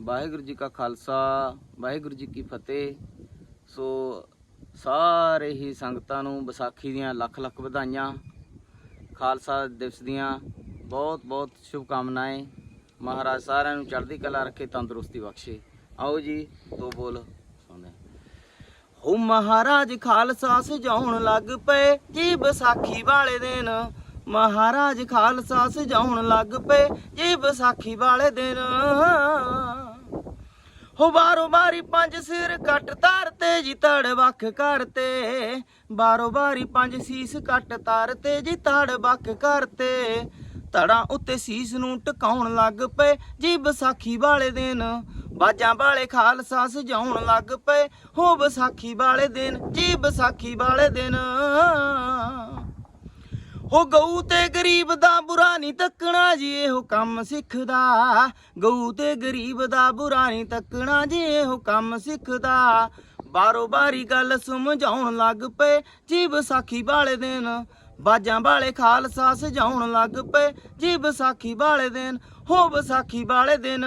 ਵਾਹਿਗੁਰੂ ਜੀ ਕਾ ਖਾਲਸਾ, ਵਾਹਿਗੁਰੂ ਜੀ ਕੀ ਫਤਿਹ। ਸੋ ਸਾਰੇ ਹੀ ਸੰਗਤਾਂ ਨੂੰ ਵਿਸਾਖੀ ਦੀਆਂ ਲੱਖ ਲੱਖ ਵਧਾਈਆਂ, ਖਾਲਸਾ ਦਿਵਸ ਦੀਆਂ ਬਹੁਤ ਬਹੁਤ ਸ਼ੁਭ ਕਾਮਨਾएं ਮਹਾਰਾਜ ਸਾਰਿਆਂ ਨੂੰ ਚੜ੍ਹਦੀ ਕਲਾ ਰੱਖੇ, ਤੰਦਰੁਸਤੀ ਬਖਸ਼ੇ। ਆਓ ਜੀ, ਦੋ ਬੋਲ ਸੁਣਦੇ ਹੋ ਮਹਾਰਾਜ ਖਾਲਸਾ ਸਜਾਉਣ ਲੱਗ ਪਏ ਜੀ ਵਿਸਾਖੀ ਵਾਲੇ ਦਿਨ। ਮਹਾਰਾਜ ਖਾਲਸਾ ਸਜਾਉਣ ਲੱਗ ਪਏ ਜੀ ਵਿਸਾਖੀ ਵਾਲੇ ਦਿਨ। ਹੋ ਬਾਰੋ ਬਾਰੀ ਪੰਜ ਸਿਰ ਕੱਟ ਧਰਤੇ ਜੀ ਤੜ ਵੱਖ ਕਰਤੇ ਬਾਰੋ ਬਾਰੀ ਪੰਜ ਸੀਸ ਕੱਟ ਤਾਰ ਤੇ ਜੀ ਤੜ ਵੱਖ ਕਰਤੇ ਤੜਾਂ ਉੱਤੇ ਸੀਸ ਨੂੰ ਟਿਕਾਉਣ ਲੱਗ ਪਏ ਜੀ ਵਿਸਾਖੀ ਵਾਲੇ ਦਿਨ। ਬਾਜਾਂ ਵਾਲੇ ਖਾਲਸਾ ਸਜਾਉਣ ਲੱਗ ਪਏ ਹੋ ਵਿਸਾਖੀ ਵਾਲੇ ਦਿਨ ਜੀ ਵਿਸਾਖੀ ਵਾਲੇ ਦਿਨ। ਹੋ ਗਊ ਤੇ ਗਰੀਬ ਦਾ ਬੁਰਾ ਨਹੀਂ ਤੱਕਣਾ ਜੀ ਇਹੋ ਕੰਮ ਸਿੱਖਦਾ। ਗਊ ਤੇ ਗਰੀਬ ਦਾ ਬੁਰਾ ਨਹੀਂ ਤੱਕਣਾ ਜੀ ਇਹੋ ਕੰਮ ਸਿੱਖਦਾ। ਬਾਰੋ ਬਾਰੀ ਗੱਲ ਸਮਝਾਉਣ ਲੱਗ ਪਏ ਜੀ ਵਿਸਾਖੀ ਵਾਲੇ ਦਿਨ। ਬਾਜਾਂ ਵਾਲੇ ਖਾਲਸਾ ਸਜਾਉਣ ਲੱਗ ਪਏ ਜੀ ਵਿਸਾਖੀ ਵਾਲੇ ਦਿਨ ਹੋ ਵਿਸਾਖੀ ਵਾਲੇ ਦਿਨ।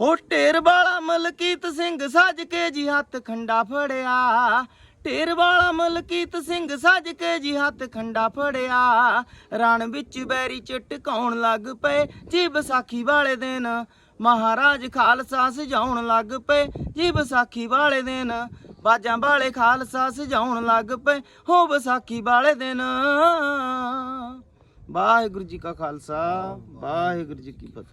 ਹੋ ਢੇਰ ਵਾਲਾ ਮਲਕੀਤ ਸਿੰਘ ਸੱਜ ਕੇ ਜੀ ਹੱਥ ਖੰਡਾ ਫੜਿਆ। ਢੇਰ ਵਾਲਾ ਮਲਕੀਤ ਸਿੰਘ ਸੱਜ ਕੇ ਜੀ ਹੱਥ ਖੰਡਾ ਫੜਿਆ। ਰਣ ਵਿੱਚ ਬੈਰੀ ਚਟਕਾਉਣ ਲੱਗ ਪਏ ਜੀ ਵਿਸਾਖੀ ਵਾਲੇ ਦਿਨ। ਮਹਾਰਾਜ ਖਾਲਸਾ ਸਜਾਉਣ ਲੱਗ ਪਏ ਜੀ ਵਿਸਾਖੀ ਵਾਲੇ ਦਿਨ। ਬਾਜਾਂ ਵਾਲੇ ਖਾਲਸਾ ਸਜਾਉਣ ਲੱਗ ਪਏ ਹੋ ਵਿਸਾਖੀ ਵਾਲੇ ਦਿਨ। ਵਾਹਿਗੁਰੂ ਜੀ ਕਾ ਖਾਲਸਾ, ਵਾਹਿਗੁਰੂ ਜੀ ਕੀ ਫਤਿਹ।